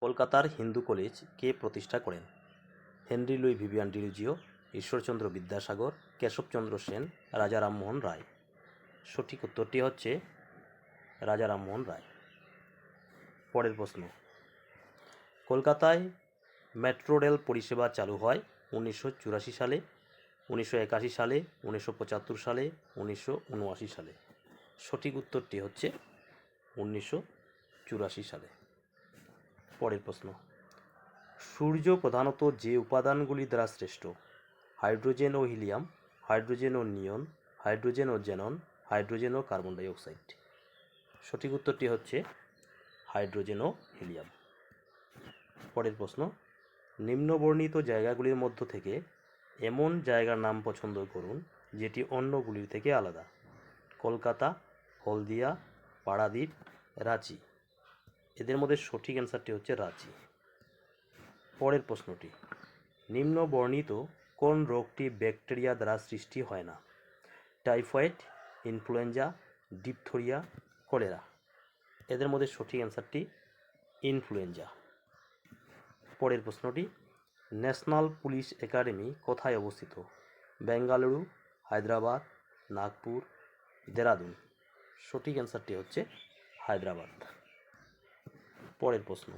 কলকাতার হিন্দু কলেজ কে প্রতিষ্ঠা করেন? Henry Louis Vivian Derozio, Ishwarchandra Vidyasagar, Keshabchandra Sen, Raja Rammohan Roy. সঠিক উত্তরটি হচ্ছে রাজা রামমোহন রায়। পরের প্রশ্ন। কলকাতায় মেট্রো রেল পরিষেবা চালু হয় উনিশশো চুরাশি সালে, উনিশশো একাশি সালে, উনিশশো পঁচাত্তর সালে, উনিশশো উনআশি সালে। সঠিক উত্তরটি হচ্ছে উনিশশো চুরাশি সালে। পরের প্রশ্ন। সূর্য প্রধানত যে উপাদানগুলি দ্বারা শ্রেষ্ঠ, হাইড্রোজেন ও হিলিয়াম, হাইড্রোজেন ও নিয়ন, হাইড্রোজেন ও জেনন, হাইড্রোজেন ও কার্বন ডাইঅক্সাইড সঠিক উত্তরটি হচ্ছে হাইড্রোজেন ও হিলিয়াম। পরের প্রশ্ন, নিম্নবর্ণিত জায়গাগুলির মধ্য থেকে এমন জায়গার নাম পছন্দ করুন যেটি অন্যগুলির থেকে আলাদা। কলকাতা, হলদিয়া পারাদ্বীপ রাঁচি। এদের মধ্যে সঠিক অ্যান্সারটি হচ্ছে রাঁচি। পরের প্রশ্নটি নিম্ন বর্ণিত কোন রোগটি ব্যাকটেরিয়া দ্বারা সৃষ্টি হয় না? Typhoid, influenza, diphtheria, cholera. এদের মধ্যে সঠিক অ্যান্সারটি ইনফ্লুয়েঞ্জা। পরের প্রশ্নটি, ন্যাশনাল পুলিশ একাডেমি কোথায় অবস্থিত? বেঙ্গালুরু, হায়দ্রাবাদ, নাগপুর, দেরাদুন। সঠিক অ্যান্সারটি হচ্ছে হায়দ্রাবাদ। পরের প্রশ্ন।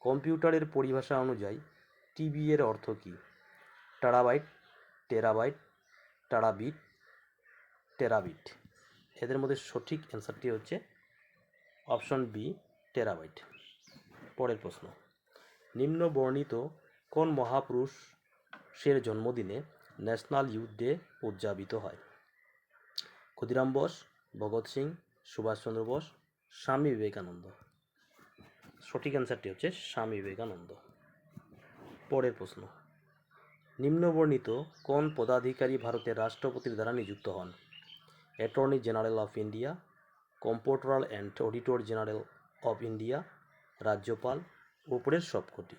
কম্পিউটারের পরিভাষা অনুযায়ী টিবি এর অর্থ কী? Terabyte, terabyte, টারাবিট, টেরাবিট। এদের মধ্যে সঠিক অ্যান্সারটি হচ্ছে অপশন বি টেরাবাইট। পরের প্রশ্ন। নিম্ন বর্ণিত কোন মহাপুরুষের জন্মদিনে ন্যাশনাল ইউথ ডে উদযাপিত হয়? ক্ষুদিরাম বোস, ভগৎ সিং, সুভাষচন্দ্র বোস, স্বামী বিবেকানন্দ। সঠিক অ্যান্সারটি হচ্ছে স্বামী বিবেকানন্দ। পরের প্রশ্ন। নিম্নবর্ণিত কোন পদাধিকারী ভারতের রাষ্ট্রপতির দ্বারা নিযুক্ত হন? Attorney general of India comptroller and auditor general of India রাজ্যপাল উপরের সবকটি।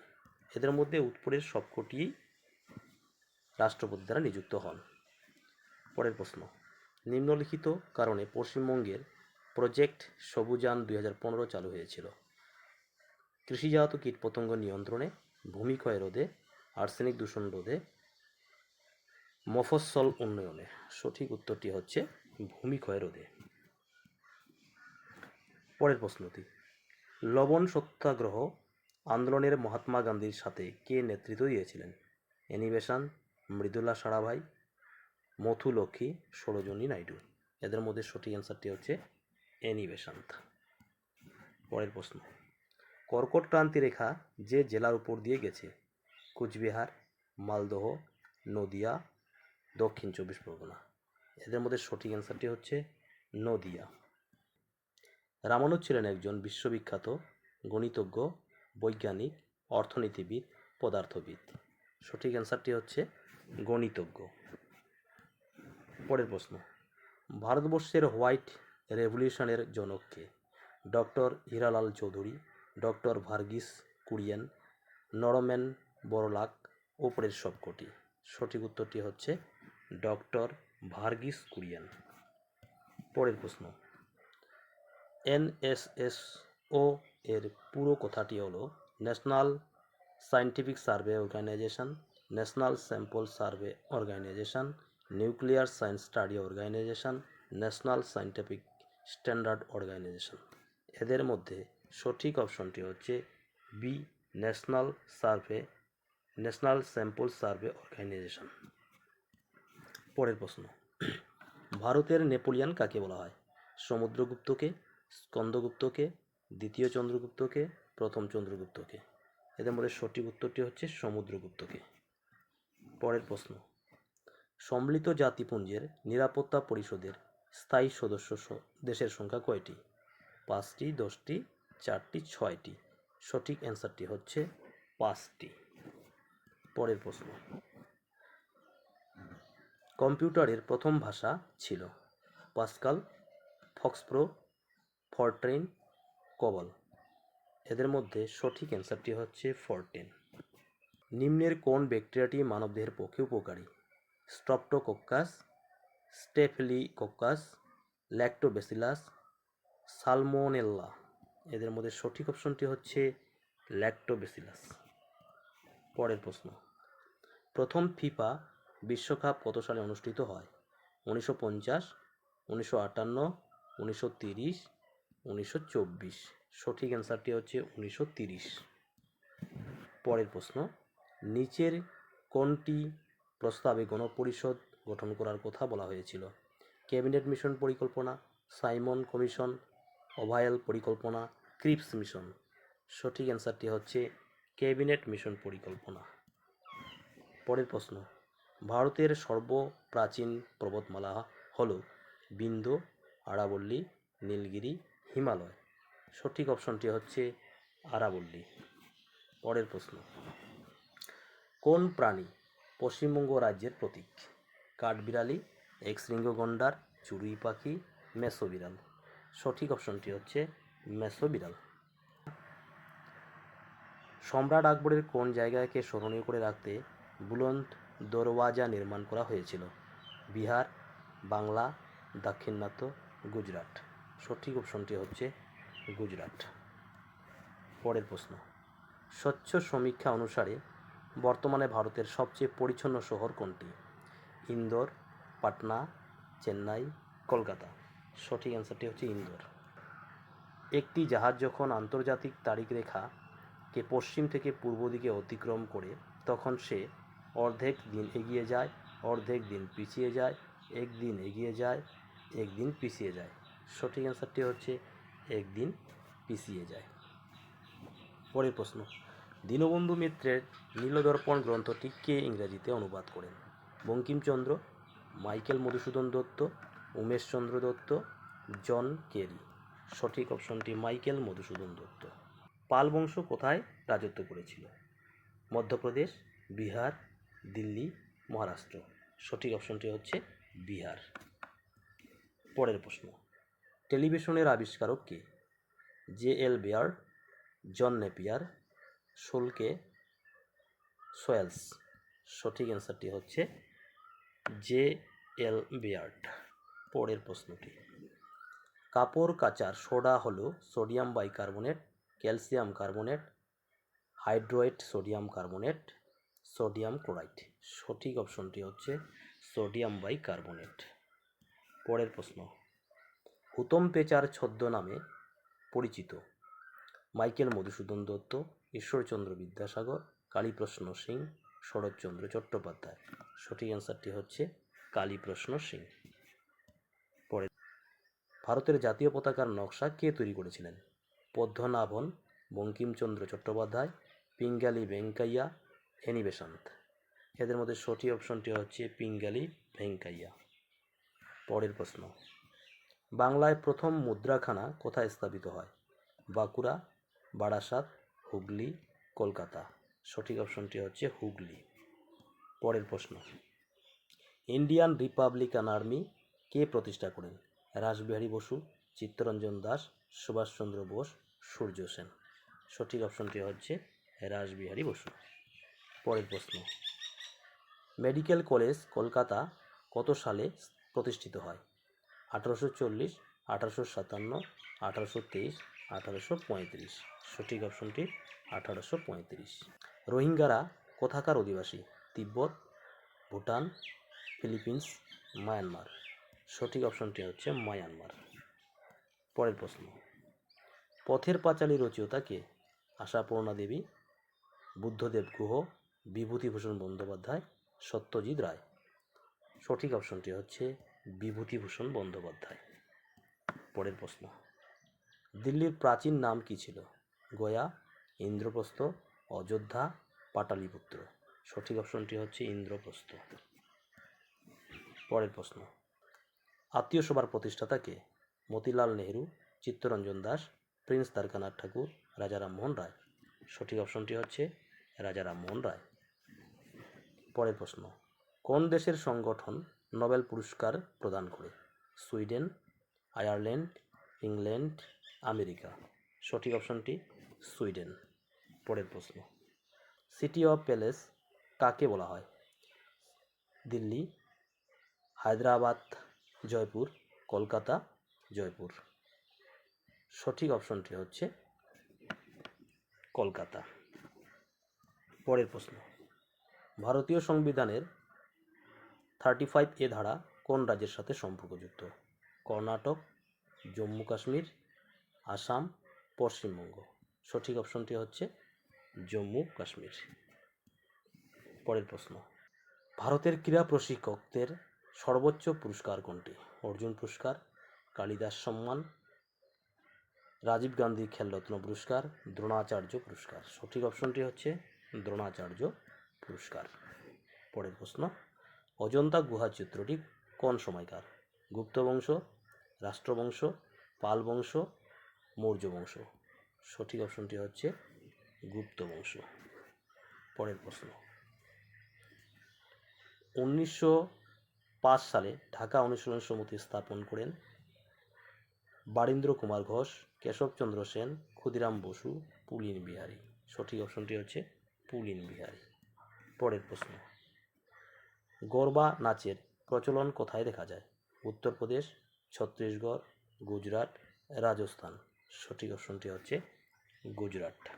এদের মধ্যে উপরের সবকটি রাষ্ট্রপতি দ্বারা নিযুক্ত হন। পরের প্রশ্ন। নিম্নলিখিত কারণে পশ্চিমবঙ্গের প্রজেক্ট সবুজান দু হাজার পনেরো চালু হয়েছিল। কৃষিজাত কীটপতঙ্গ নিয়ন্ত্রণে ভূমিক্ষয় রোধে, আর্সেনিক দূষণ রোধে, মফস্বল উন্নয়নে। সঠিক উত্তরটি হচ্ছে ভূমিক্ষয় রোধে। পরের প্রশ্নটি, লবণ সত্যাগ্রহ আন্দোলনের মহাত্মা গান্ধীর সাথে কে নেতৃত্ব দিয়েছিলেন? অ্যানিবেশন মৃদুলা সারাভাই, মথু লক্ষ্মী, সরোজনী নাইডু। এদের মধ্যে সঠিক অ্যান্সারটি হচ্ছে অ্যানিবেশান্ত পরের প্রশ্ন কর্কট ক্রান্তি রেখা যে জেলার উপর দিয়ে গেছে। কুচবিহার, মালদহ, নদিয়া, দক্ষিণ চব্বিশ পরগনা। এদের মধ্যে সঠিক অ্যান্সারটি হচ্ছে নদিয়া। রামানুজ ছিলেন একজন বিশ্ববিখ্যাত গণিতজ্ঞ, বৈজ্ঞানিক, অর্থনীতিবিদ, পদার্থবিদ। সঠিক অ্যান্সারটি হচ্ছে গণিতজ্ঞ। পরের প্রশ্ন, ভারতবর্ষের হোয়াইট রেভলিউশনের জনককে doctor Hiralal Chowdhury doctor Verghese Kurien, Norman Borlaug ওপরের সবকটি সঠিক উত্তরটি হচ্ছে ডক্টর ভার্গিস কুরিয়েন। পরের প্রশ্ন। এনএসএসও এর পুরো কথাটি হলো national scientific survey organisation, national sample survey organisation, nuclear science study organisation, national scientific standard organisation. এদের মধ্যে সঠিক অপশনটি হচ্ছে B, national survey, national sample survey organisation. পরের প্রশ্ন, ভারতের নেপোলিয়ান কাকে বলা হয়? সমুদ্রগুপ্তকে, স্কন্দগুপ্তকে, দ্বিতীয় চন্দ্রগুপ্তকে, প্রথম চন্দ্রগুপ্তকে। এদের মধ্যে সঠিক উত্তরটি হচ্ছে সমুদ্রগুপ্তকে। পরের প্রশ্ন, সম্মিলিত জাতিপুঞ্জের নিরাপত্তা পরিষদের স্থায়ী সদস্য দেশের সংখ্যা কয়টি? পাঁচটি, দশটি চারটি, ছয়টি। সঠিক অ্যান্সারটি হচ্ছে পাঁচটি। পরের প্রশ্ন। কম্পিউটারের প্রথম ভাষা ছিল পাস্কাল, ফক্সপ্রো, ফরট্রেন, কবল। এদের মধ্যে সঠিক অ্যান্সারটি হচ্ছে ফরটেন। নিম্নের কোন ব্যাকটেরিয়াটি মানবদেহের পক্ষে উপকারী? Streptococcus, staphylococcus, lactobacillus, salmonella. এদের মধ্যে সঠিক অপশনটি হচ্ছে ল্যাক্টোবেসিলাস পরের প্রশ্ন। প্রথম ফিফা বিশ্বকাপ কত সালে অনুষ্ঠিত হয়? উনিশশো পঞ্চাশ, উনিশশো আটান্ন, উনিশশো তিরিশ, উনিশশো চব্বিশ। সঠিক অ্যান্সারটি হচ্ছে উনিশশো তিরিশ। পরের প্রশ্ন। নিচের কোনটি প্রস্তাবে গণপরিষদ গঠন করার কথা বলা হয়েছিল? ক্যাবিনেট মিশন পরিকল্পনা, সাইমন কমিশন ওভায়েল পরিকল্পনা, ক্রিপস মিশন। সঠিক অ্যান্সারটি হচ্ছে ক্যাবিনেট মিশন পরিকল্পনা। পরের প্রশ্ন, ভারতের সর্বপ্রাচীন পর্বতমালা হল বিন্ধ্য আরাবল্লী, নীলগিরি, হিমালয়। সঠিক অপশনটি হচ্ছে আরাবল্লী। পরের প্রশ্ন, কোন প্রাণী পশ্চিমবঙ্গ রাজ্যের প্রতীক? কাঠবিড়ালি এক্সরিঙ্গ গন্ডার চড়ুই পাখি, মেসো বিড়াল। সঠিক অপশনটি হচ্ছে মেসো বিড়াল সম্রাট আকবরের কোন জায়গাকে স্মরণীয় করে রাখতে বুলন্দ দরওয়াজা নির্মাণ করা হয়েছিল? বিহার, বাংলা দাক্ষিণাত্য গুজরাট। সঠিক অপশনটি হচ্ছে গুজরাট। পরের প্রশ্ন। স্বচ্ছ সমীক্ষা অনুসারে বর্তমানে ভারতের সবচেয়ে পরিচ্ছন্ন শহর কোনটি? ইন্দোর, পাটনা, চেন্নাই, কলকাতা। সঠিক অ্যান্সারটি হচ্ছে ইন্দোর। একটি জাহাজ যখন আন্তর্জাতিক তারিখ রেখাকে পশ্চিম থেকে পূর্ব দিকে অতিক্রম করে, তখন সে অর্ধেক দিন এগিয়ে যায়, অর্ধেক দিন পিছিয়ে যায়, একদিন এগিয়ে যায়, একদিন পিছিয়ে যায়। সঠিক অ্যান্সারটি হচ্ছে একদিন পিছিয়ে যায়। পরের প্রশ্ন। দীনবন্ধু মিত্রের নীলদর্পণ গ্রন্থটি কে ইংরেজিতে অনুবাদ করেন? Bankimchandra, Michael Madhusudan Dutt Umeshchandra Dutt, John Carey. সঠিক অপশনটি মাইকেল মধুসূদন দত্ত। পাল বংশ কোথায় রাজত্ব করেছিল? মধ্যপ্রদেশ, বিহার, দিল্লি, মহারাষ্ট্র। সঠিক অপশনটি হচ্ছে বিহার। পরের প্রশ্ন, টেলিভিশনের আবিষ্কারক কে? J L Baird, John Napier শুল্কে সোয়েলস। সঠিক অ্যান্সারটি হচ্ছে জে এল বিয়ার্ড। পরের প্রশ্নটি। কাপড় কাচার সোডা হলো sodium bicarbonate, calcium carbonate হাইড্রোয়েট sodium carbonate, sodium chloride. সঠিক অপশনটি হচ্ছে সোডিয়াম বাইকার্বনেট। পরের প্রশ্ন। হুতম পেচার ছদ্ম নামে পরিচিত। মাইকেল মধুসূদন দত্ত, ঈশ্বরচন্দ্র বিদ্যাসাগর, কালীপ্রশ্ন সিং, শরৎচন্দ্র চট্টোপাধ্যায়। সঠিক অ্যান্সারটি হচ্ছে কালীপ্রশ্ন সিং। ভারতের জাতীয় পতাকার নকশা কে তৈরি করেছিলেন? পদ্মনাভন, বঙ্কিমচন্দ্র চট্টোপাধ্যায়, পিঙ্গালি ভেঙ্কাইয়া, এনি বেসান্ত এদের মধ্যে সঠিক অপশনটি হচ্ছে পিঙ্গালি ভেঙ্কাইয়া। পরের প্রশ্ন। বাংলায় প্রথম মুদ্রাখানা কোথায় স্থাপিত হয়? বাঁকুড়া, বারাসাত, হুগলি, কলকাতা। সঠিক অপশনটি হচ্ছে হুগলি। পরের প্রশ্ন। ইন্ডিয়ান রিপাবলিকান আর্মি কে প্রতিষ্ঠা করেন? রাসবিহারী বসু, চিত্তরঞ্জন দাস, সুভাষচন্দ্র বোস, সূর্য সেন। সঠিক অপশনটি হচ্ছে রাসবিহারী বসু। পরের প্রশ্ন। মেডিকেল কলেজ কলকাতা কত সালে প্রতিষ্ঠিত হয়? আঠারোশো চল্লিশ, আঠারোশো সাতান্ন, আঠারোশো তেইশ, আঠারোশো পঁয়ত্রিশ। সঠিক অপশনটি আঠারোশো পঁয়ত্রিশ। রোহিঙ্গারা কোথাকার অধিবাসী? Tibet, Bhutan, Philippines, Myanmar. সঠিক অপশনটি হচ্ছে মায়ানমার। পরের প্রশ্ন, পথের পাঁচালী রচয়িতা কে? আশাপূর্ণা দেবী, বুদ্ধদেব গুহ, বিভূতিভূষণ বন্দ্যোপাধ্যায়, সত্যজিৎ রায়। সঠিক অপশনটি হচ্ছে বিভূতিভূষণ বন্দ্যোপাধ্যায়। পরের প্রশ্ন, দিল্লির প্রাচীন নাম কি ছিল? গয়া, ইন্দ্রপ্রস্থ, অযোধ্যা, পাটালিপুত্র। সঠিক অপশনটি হচ্ছে ইন্দ্রপ্রস্থ। পরের প্রশ্ন আত্মীয় সভার প্রতিষ্ঠাতা কে মতিলাল নেহেরু, চিত্তরঞ্জন দাস, প্রিন্স দ্বারকানাথ ঠাকুর রাজা রামমোহন রায়। সঠিক অপশনটি হচ্ছে রাজা রামমোহন রায়। পরের প্রশ্ন, কোন দেশের সংগঠন নোবেল পুরস্কার প্রদান করে? Sweden, Ireland, England, America. সঠিক অপশনটি সুইডেন। পরের প্রশ্ন, সিটি অফ প্যালেস কাকে বলা হয়? দিল্লি, হায়দ্রাবাদ জয়পুর, কলকাতা, জয়পুর। সঠিক অপশনটি হচ্ছে কলকাতা। পরের প্রশ্ন, ভারতীয় সংবিধানের থার্টি ফাইভ এ ধারা কোন রাজ্যের সাথে সম্পর্কযুক্ত? কর্ণাটক, জম্মু কাশ্মীর, আসাম, পশ্চিমবঙ্গ। সঠিক অপশনটি হচ্ছে জম্মু কাশ্মীর। পরের প্রশ্ন, ভারতের ক্রীড়া প্রশিক্ষকদের সর্বোচ্চ পুরস্কার কোনটি? অর্জুন পুরস্কার, কালিদাস সম্মান, রাজীব গান্ধী খেলরত্ন পুরস্কার, দ্রোণাচার্য পুরস্কার। সঠিক অপশনটি হচ্ছে দ্রোণাচার্য পুরস্কার। পরের প্রশ্ন, অজন্তা গুহা চিত্রটি কোন সময়কার? গুপ্ত বংশ রাষ্ট্রবংশ পাল বংশ, মৌর্য বংশ? সঠিক অপশনটি হচ্ছে গুপ্ত বংশ। পরের প্রশ্ন, উনিশশো পাঁচ সালে ঢাকা অনুশীলন সমিতি স্থাপন করেন বারীন্দ্র কুমার ঘোষ কেশবচন্দ্র সেন, ক্ষুদিরাম বসু, পুলিন বিহারী। সঠিক অপশনটি হচ্ছে পুলিন বিহারী। পরের প্রশ্ন। গরবা নাচের প্রচলন কোথায় দেখা যায়? উত্তরপ্রদেশ, ছত্তিশগড়, গুজরাট, রাজস্থান। সঠিক অপশনটি হচ্ছে গুজরাট।